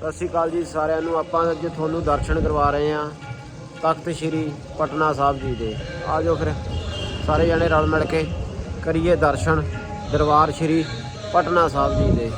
ਸਤਿ ਸ਼੍ਰੀ ਅਕਾਲ ਜੀ ਸਾਰਿਆਂ ਨੂੰ। ਆਪਾਂ ਅੱਜ ਤੁਹਾਨੂੰ ਦਰਸ਼ਨ ਕਰਵਾ ਰਹੇ ਹਾਂ ਤਖਤ ਸ੍ਰੀ ਪਟਨਾ ਸਾਹਿਬ ਜੀ ਦੇ। ਆ ਜਾਓ ਫਿਰ, ਸਾਰੇ ਜਣੇ ਰਲ ਮਿਲ ਕੇ ਕਰੀਏ ਦਰਸ਼ਨ, ਦਰਬਾਰ ਸ੍ਰੀ ਪਟਨਾ ਸਾਹਿਬ ਜੀ ਦੇ।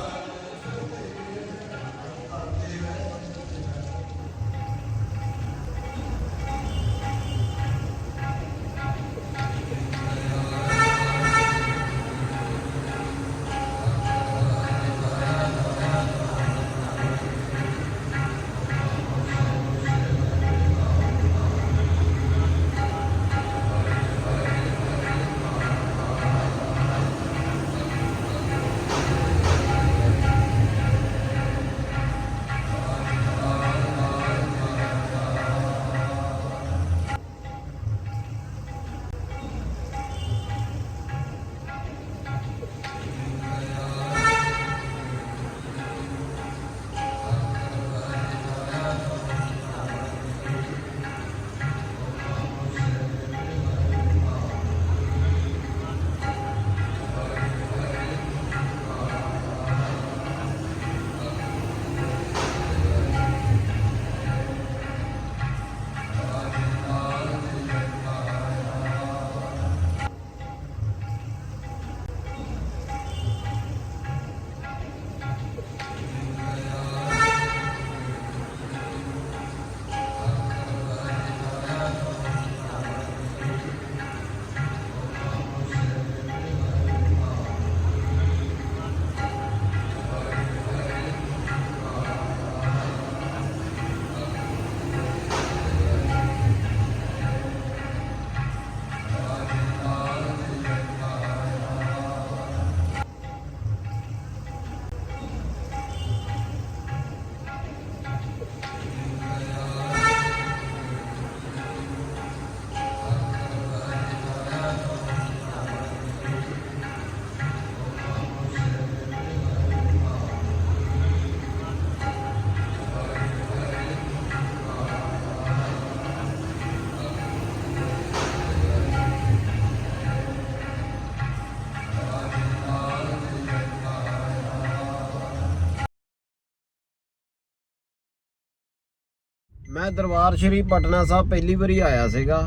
ਮੈਂ ਦਰਬਾਰ ਸ਼੍ਰੀ ਪਟਨਾ ਸਾਹਿਬ ਪਹਿਲੀ ਵਾਰੀ ਆਇਆ ਸੀਗਾ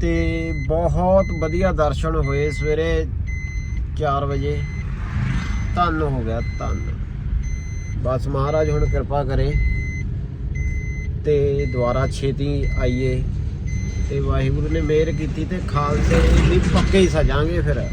ਤੇ ਬਹੁਤ ਵਧੀਆ ਦਰਸ਼ਨ ਹੋਏ ਸਵੇਰੇ 4 ਵਜੇ। ਧੰਨ ਹੋ ਗਿਆ, ਧੰਨ। ਬਸ ਮਹਾਰਾਜ ਹੁਣ ਕਿਰਪਾ ਕਰੇ ਤੇ ਦੁਆਰਾ ਛੇਤੀ ਆਈਏ। ਤੇ ਵਾਹਿਗੁਰੂ ਨੇ ਮਿਹਰ ਕੀਤੀ ਤੇ ਖਾਲਸੇ ਦੀ ਪੱਕੇ ਹੀ ਸਜਾਂਗੇ ਫਿਰ।